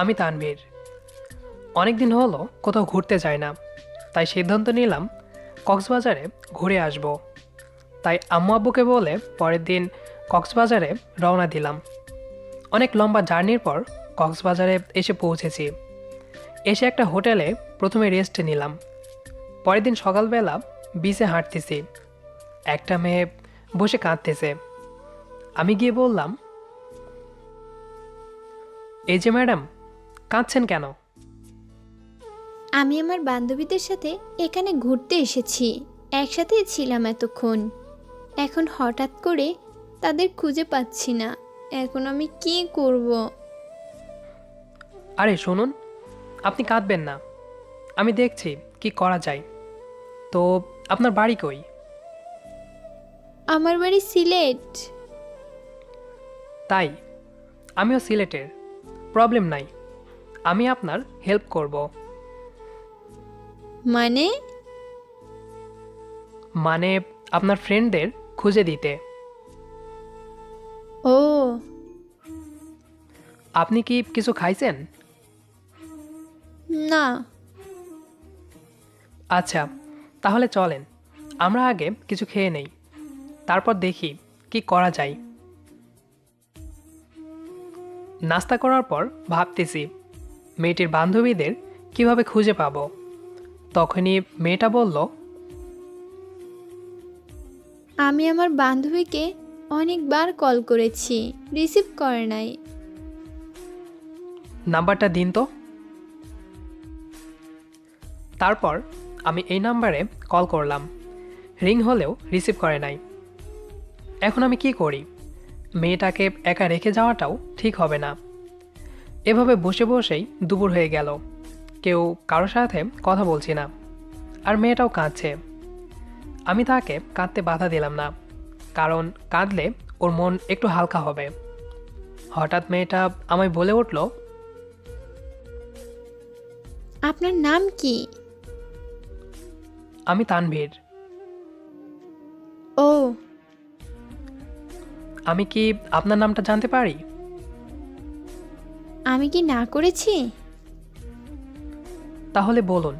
আমি তানভীর। অনেক দিন হলো কোথাও ঘুরতে যাই না, তাই সিদ্ধান্ত নিলাম কক্সবাজারে ঘুরে আসব। তাই আম্মু আব্বুকে বলে পরের দিন কক্সবাজারে রওনা দিলাম। অনেক লম্বা জার্নির পর কক্সবাজারে এসে পৌঁছেছি। এসে একটা হোটেলে প্রথমে রেস্ট নিলাম। পরের দিন সকালবেলা বিচে হাঁটতেছি। একটা মেয়ে বসে কাঁদতেছে। আমি গিয়ে বললাম, এই যে ম্যাডাম কাঁদছেন কেন? আমি আমার বান্ধবীদের সাথে এখানে ঘুরতে এসেছি। একসাথেই ছিলাম এতক্ষণ। এখন হঠাৎ করে তাদের খুঁজে পাচ্ছি না। এখন আমি কি করব? আরে শুনুন আপনি কাঁদবেন না। আমি দেখছি কি করা যায়। তো আপনার বাড়ি কই? আমার বাড়ি সিলেট। তাই? আমিও সিলেটের। প্রবলেম নাই। আমি আপনার হেল্প করব। মানে? মানে আপনার ফ্রেন্ডদের খুঁজে দিতে। ও। আপনি কি কিছু খাইছেন? না। আচ্ছা তাহলে চলেন। আমরা আগে কিছু খেয়ে নেই। তারপর দেখি কি করা যায়। নাস্তা করার পর ভাবতেছি মেয়েটির বান্ধবীদের কীভাবে খুঁজে পাবো? তখনই মেয়েটা বলল আমি আমার বান্ধবীকে অনেকবার কল করেছি রিসিভ করে নাই। নাম্বারটা দিন তো। তারপর আমি এই নাম্বারে কল করলাম রিং হলেও রিসিভ করে নাই। এখন আমি কি করি? মেয়েটাকে একা রেখে যাওয়াটাও ঠিক হবে না। এভাবে বসে বসেই দুপুর হয়ে গেল। কেউ কারোর সাথে কথা বলছি না আর মেয়েটাও কাঁদছে। আমি তাকে কাঁদতে বাধা দিলাম না কারণ কাঁদলে ওর মন একটু হালকা হবে। হঠাৎ মেয়েটা আমায় বলে উঠল আপনার নাম কি? আমি তানভীর। ও। আমি কি আপনার নামটা জানতে পারি? আমি কি না করেছি? তাহলে বলুন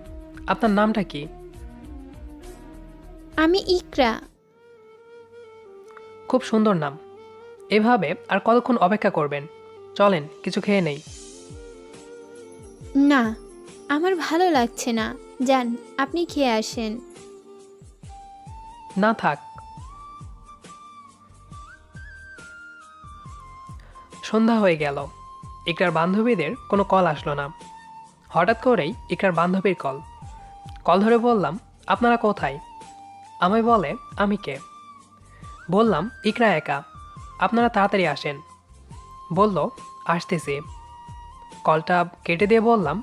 আপনার নামটা কি? আমি ইকরা। খুব সুন্দর নাম। এভাবে আর কতক্ষণ অপেক্ষা করবেন? চলেন কিছু খেয়ে নেই। না আমার ভালো লাগছে না। যান আপনি খেয়ে আসেন। না থাক। সন্ধ্যা হয়ে গেল। ইকরার বান্ধবীদের কোনো কল আসলো না। হঠাৎ করেই ইকরার বান্ধবীর কল। কল ধরে বললাম আপনারা কোথায়? আমায় বলে আমি কে? বললাম ইকরা একা। আপনারা তাড়াতাড়ি আসেন। বলল আসতেছি। কলটা কেটে দিয়ে বললাম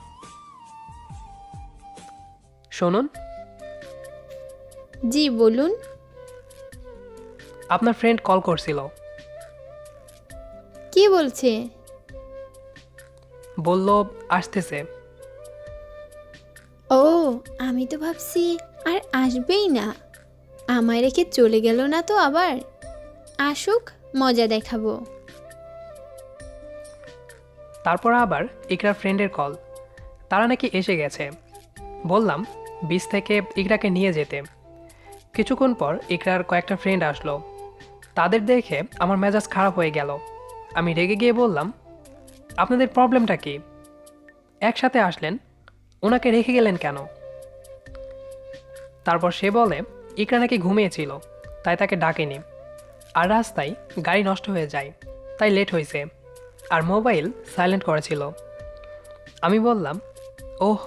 শুনুন। জি বলুন। আপনার ফ্রেন্ড কল করছিল। কি বলছে? বলল আসতেছে। ও আমি তো ভাবছি আর আসবেই না। আমায় রেখে চলে গেল না তো আবার? আসুক মজা দেখাবো। তারপর আবার ইকরার ফ্রেন্ডের কল তারা নাকি এসে গেছে। বললাম বিচ থেকে ইকরাকে নিয়ে যেতে। কিছুক্ষণ পর ইকরার কয়েকটা ফ্রেন্ড আসলো। তাদের দেখে আমার মেজাজ খারাপ হয়ে গেল। আমি রেগে গিয়ে বললাম আপনাদের প্রবলেমটা কি? একসাথে আসলেন, ওনাকে রেখে গেলেন কেন? তারপর সে বলে, ইকরা নাকি ঘুমিয়েছিল, তাই তাকে ডাকেনি। আর রাস্তায় গাড়ি নষ্ট হয়ে যায়, তাই লেট হয়েছে, আর মোবাইল সাইলেন্ট করেছিল আমি বললাম, ওহ।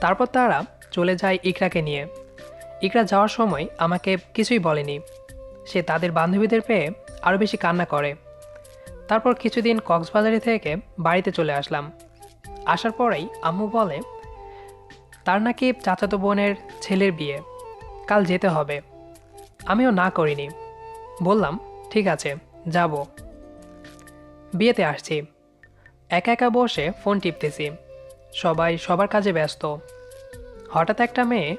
তারপর তারা চলে যায় ইকরাকে নিয়ে। ইকরা যাওয়ার সময় আমাকে কিছুই বলেনি। সে তাদের বান্ধবীদের পেয়ে আরও বেশি কান্না করে। তারপর কিছুদিন কক্সবাজারে থেকে বাড়িতে চলে আসলাম। আসার পরেই আম্মু বলে, তার নাকি চাচাতো বোনের ছেলের বিয়ে, কাল যেতে হবে। আমিও না করিনি। বললাম, ঠিক আছে, যাব। বিয়েতে আসছি। একা একা বসে ফোন টিপতেছি। সবাই সবার কাজে ব্যস্ত। হঠাৎ একটা মেয়ে,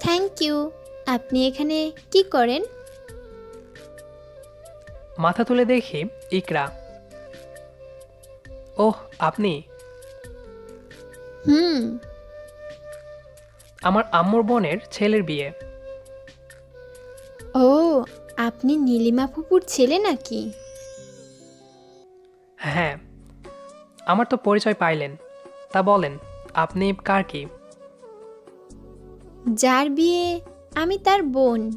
থ্যাংক ইউ। আপনি এখানে কি করেন? মাথা তুলে দেখি ইকরা। ওহ আপনি? হুম। আমার আম্মুর বোনের ছেলের বিয়ে। ও আপনি নীলিমা ফুপুর ছেলে নাকি? হ্যাঁ আমার তো পরিচয় পাইলেন। তা বলেন আপনি কার কি? যার বিয়ে আমি তার বোন।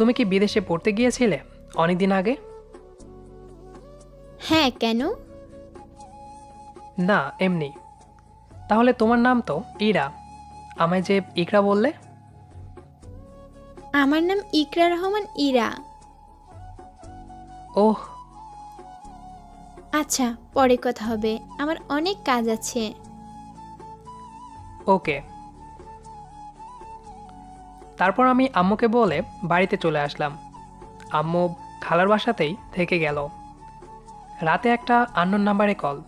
তুমি কি বিদেশে পড়তে গিয়েছিলে অনেকদিন আগে? হ্যাঁ কেন? না এমনি। তাহলে তোমার নাম তো ইরা আমায় যে ইকরা বললে? আমার নাম ইকরা রহমান ইরা। ওহ। আচ্ছা পরে কথা হবে। আমার অনেক কাজ আছে। ওকে। তারপর আমি আম্মুকে বলে বাড়িতে চলে আসলাম। আম্মু খালার বাসাতেই থেকে গেল। রাতে একটা আন্নোর নাম্বারে কল।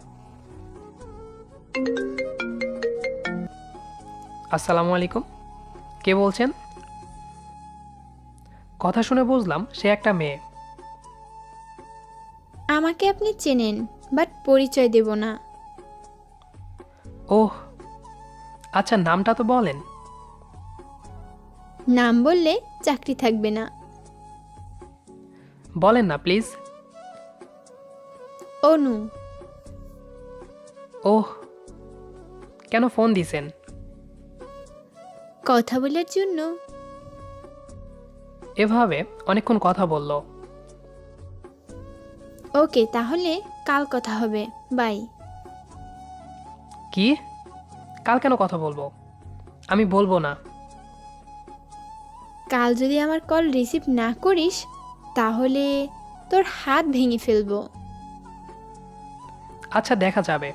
আসসালামু আলাইকুম। কে বলছেন? কথা শুনে বুঝলাম সে একটা মেয়ে। আমাকে আপনি চেনেন বাট পরিচয় দেব না। ওহ আচ্ছা নামটা তো বলেন। নাম বললে চাকরি থাকবে না। বলেন না প্লিজ। অনু। ওহ কেন ফোন দিছেন? কথা বলার জন্য। এভাবে অনেকক্ষণ কথা বলল। ওকে তাহলে কাল কথা হবে। বাই। কি? কাল কেন কথা বলব? আমি বলব না। কাল যদি আমার কল রিসিভ না করিস তাহলে তোর হাত ভেঙে ফেলব। আচ্ছা দেখা যাবে।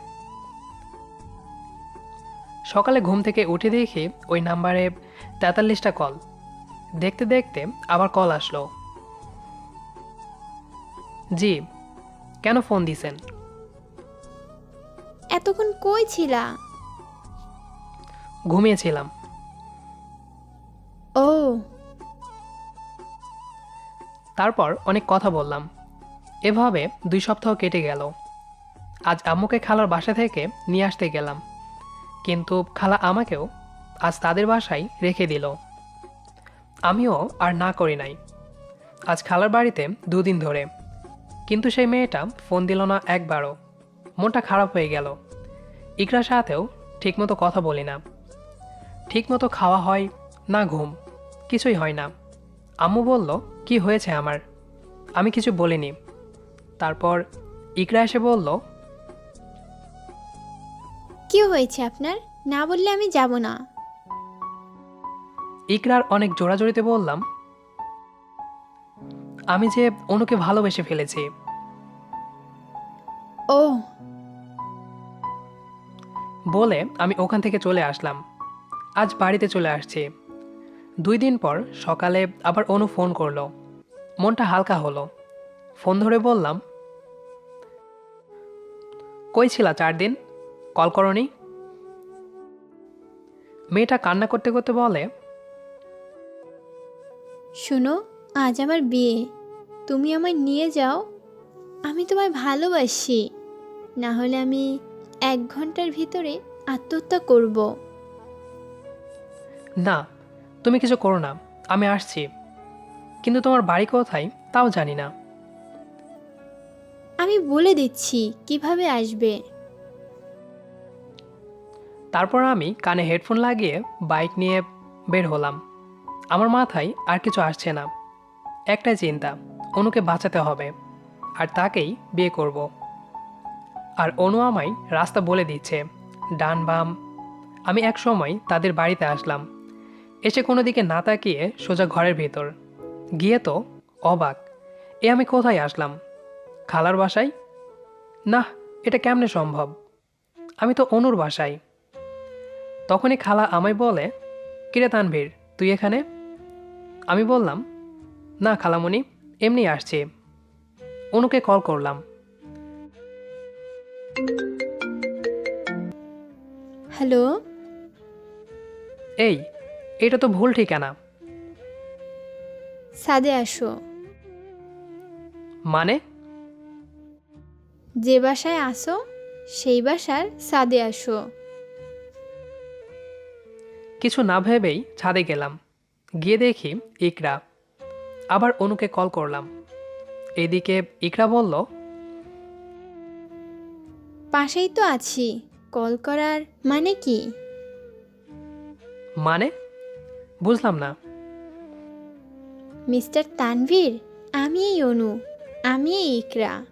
সকালে ঘুম থেকে উঠে দেখি ওই নাম্বারে তেতাল্লিশটা কল। দেখতে দেখতে আবার কল আসলো। জি কেন ফোন দিছেন? এতক্ষণ কই ছিলা? ঘুমিয়েছিলাম। ও তারপর অনেক কথা বললাম। এভাবে দুই সপ্তাহ কেটে গেল। আজ আম্মুকে খালার বাসা থেকে নিয়ে আসতে গেলাম। কিন্তু খালা আমাকেও আজ তাদের বাসায় রেখে দিল। আমিও আর না করি নাই। আজ খালার বাড়িতে দুদিন ধরে। কিন্তু সেই মেয়েটা ফোন দিল না একবারও। মনটা খারাপ হয়ে গেল। ইকরার সাথেও ঠিকমতো কথা বলি না। ঠিকমতো খাওয়া হয় না ঘুম। কিছুই হয় না। আম্মু বলল কি হয়েছে আমার? আমি কিছু বলিনি। তারপর ইকরা এসে বলল কি হয়েছে আপনার? না বললে আমি যাব না। ইকরার অনেক জোড়াজোড়িতে বললাম আমি যে অনুকে ভালোবেসে ফেলেছি। ও। বলে আমি ওখান থেকে চলে আসলাম। আজ বাড়িতে চলে আসছি। দুই দিন পর সকালে আবার অনু ফোন করল। মনটা হালকা হলো। ফোন ধরে বললাম কই ছিলা চার দিন? কল করনি? মেয়েটা কান্না করতে করতে বলে শোনো আজ আমার বিয়ে। তুমি আমায় নিয়ে যাও। আমি তোমায় ভালোবাসি। না হলে আমি এক ঘণ্টার ভিতরে আত্মহত্যা করব। না তুমি কিছু করো না আমি আসছি। কিন্তু তোমার বাড়ি কোথায় তাও জানি না। আমি বলে দিচ্ছি কীভাবে আসবে? তারপর আমি কানে হেডফোন লাগিয়ে বাইক নিয়ে বের হলাম। আমার মাথায় আর কিছু আসছে না। একটাই চিন্তা অনুকে বাঁচাতে হবে আর তাকেই বিয়ে করব। আর অনু আমায় রাস্তা বলে দিচ্ছে ডান বাম। আমি এক সময় তাদের বাড়িতে আসলাম। এসে কোনো দিকে না তাকিয়ে সোজা ঘরের ভেতর। গিয়ে তো অবাক এ আমি কোথায় আসলাম? খালার বাসায়? না এটা কেমনে সম্ভব? আমি তো অনুর বাসায়। তখনই খালা আমায় বলে কিরে তানভীর তুই এখানে? আমি বললাম না খালামণি এমনি আসছি। অনুকে কল করলাম। হ্যালো? এই এটা তো ভুল ঠিকানা। সাদে আসো। মানে? যে বাসায় আসো সেই বাসার সাদে আসো। কিছু না ভেবেই ছাদে গেলাম। গিয়ে দেখি ইকরা। আবার অনুকে কল করলাম। এদিকে ইকরা বলল পাশেই তো আছি কল করার মানে কি? মানে? বুঝলাম না। মিস্টার তানভীর আমি এই অনু আমি ইকরা।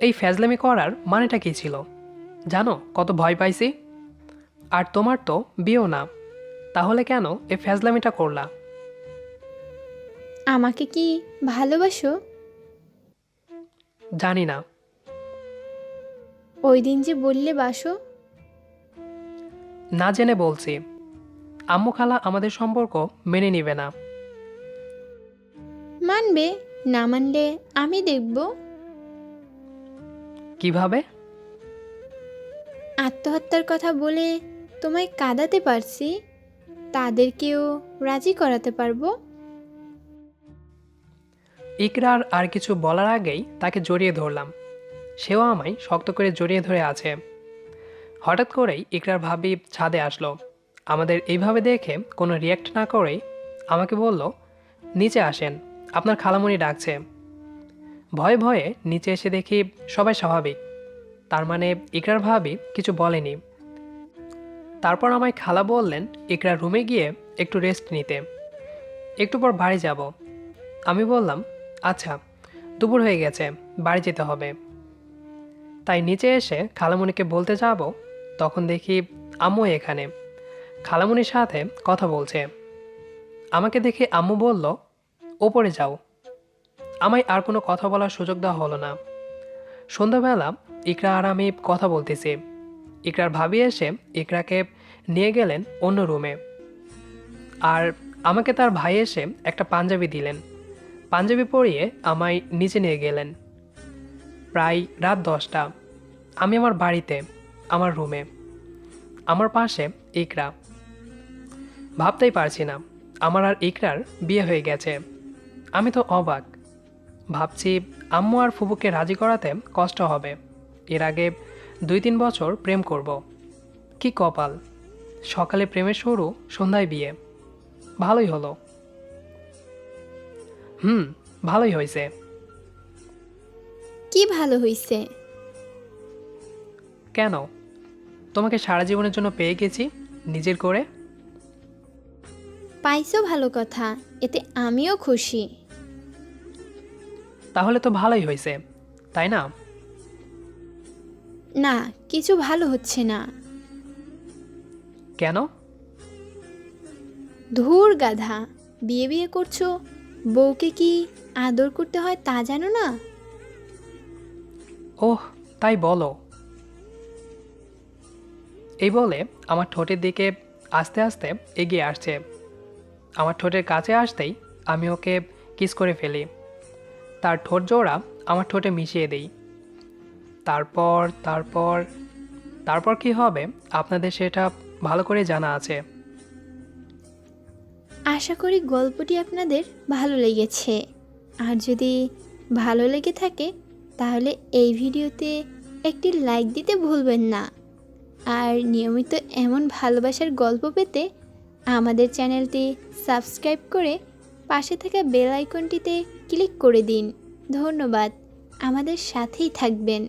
এই ফ্যাজলামি করার মানেটা কী ছিল? জানো কত ভয় পাইছি? আর তোমার তো বিয়েও না। তাহলে কেন এই ফ্যাজলামিটা করলা? আমাকে কি ভালোবাসো? জানি না। ওই দিন যে বললে বাসো। না জেনে বলছি। আম্মু খালা আমাদের সম্পর্ক মেনে নিবে না। মানবে না মানলে আমি দেখব। কীভাবে? আত্মহত্যার কথা বলে তোমায় কাঁদাতে পারছি তাদেরকেও রাজি করাতে পারব। ইকরার আর কিছু বলার আগেই তাকে জড়িয়ে ধরলাম। সেও আমায় শক্ত করে জড়িয়ে ধরে আছে। হঠাৎ করেই ইকরার ভাবি ছাদে আসলো। আমাদের এইভাবে দেখে কোনো রিয়াক্ট না করেই আমাকে বলল, নিচে আসেন, আপনার খালামণি ডাকছে। ভয়ে ভয়ে নিচে এসে দেখি সবাই স্বাভাবিক। তার মানে ইকরার ভাবি কিছু বলেনি। তারপর আমায় খালা বললেন ইকরার রুমে গিয়ে একটু রেস্ট নিতে। একটু পর বাড়ি যাব। আমি বললাম আচ্ছা দুপুর হয়ে গেছে, বাড়ি যেতে হবে। তাই নিচে এসে খালামণিকে বলতে যাব, তখন দেখি আম্মু এখানে। খালামণির সাথে কথা বলছে। আমাকে দেখে আম্মু বলল, ওপরে যাও। আমায় আর কোনো কথা বলার সুযোগ দেওয়া হলো না। সন্ধ্যাবেলা ইকরা আর আমি কথা বলতেছি। ইকরার ভাবি এসে ইকরাকে নিয়ে গেলেন অন্য রুমে। আর আমাকে তার ভাই এসে একটা পাঞ্জাবি দিলেন। পাঞ্জাবি পরিয়ে আমায় নিচে নিয়ে গেলেন। প্রায় রাত দশটা। আমি আমার বাড়িতে, আমার রুমে। আমার পাশে ইকরা। ভাবতেই পারছি না। আমার আর ইকরার বিয়ে হয়ে গেছে। আমি তো অবাক। ভাবছি আম্মু আর ফুবুকে রাজি করাতে কষ্ট হবে। এর আগে দুই তিন বছর প্রেম করব। কি কপাল। সকালে প্রেমের শুরু সন্ধ্যায় বিয়ে। ভালোই হলো। হুম ভালোই হয়েছে। কি ভালো হয়েছে? কেন? তোমাকে সারা জীবনের জন্য পেয়ে গেছি নিজের করে? পাইছো ভালো কথা এতে আমিও খুশি। তাহলে তো ভালোই হয়েছে তাই না? না কিছু ভালো হচ্ছে না। কেন? ধুর গাধা বিয়ে বিয়ে করছ বউকে কি আদর করতে হয় তা জানো না? ওহ তাই বলো। এই বলে আমার ঠোঁটের দিকে আস্তে আস্তে এগিয়ে আসছে। আমার ঠোঁটের কাছে আসতেই আমি ওকে কিস করে ফেলি। তার ঠোঁট জোড়া আমার ঠোঁটে মিশিয়ে দেই। তারপর তারপর তারপর কি হবে আপনাদের সেটা ভালো করে জানা আছে। আশা করি গল্পটি আপনাদের ভালো লেগেছে। আর যদি ভালো লেগে থাকে, তাহলে এই ভিডিওতে একটি লাইক দিতে ভুলবেন না। আর নিয়মিত এমন ভালোবাসার গল্প পেতে আমাদের চ্যানেলটি সাবস্ক্রাইব করে পাশে থাকা বেল আইকনটিতে ক্লিক করে দিন। ধন্যবাদ। আমাদের সাথেই থাকবেন।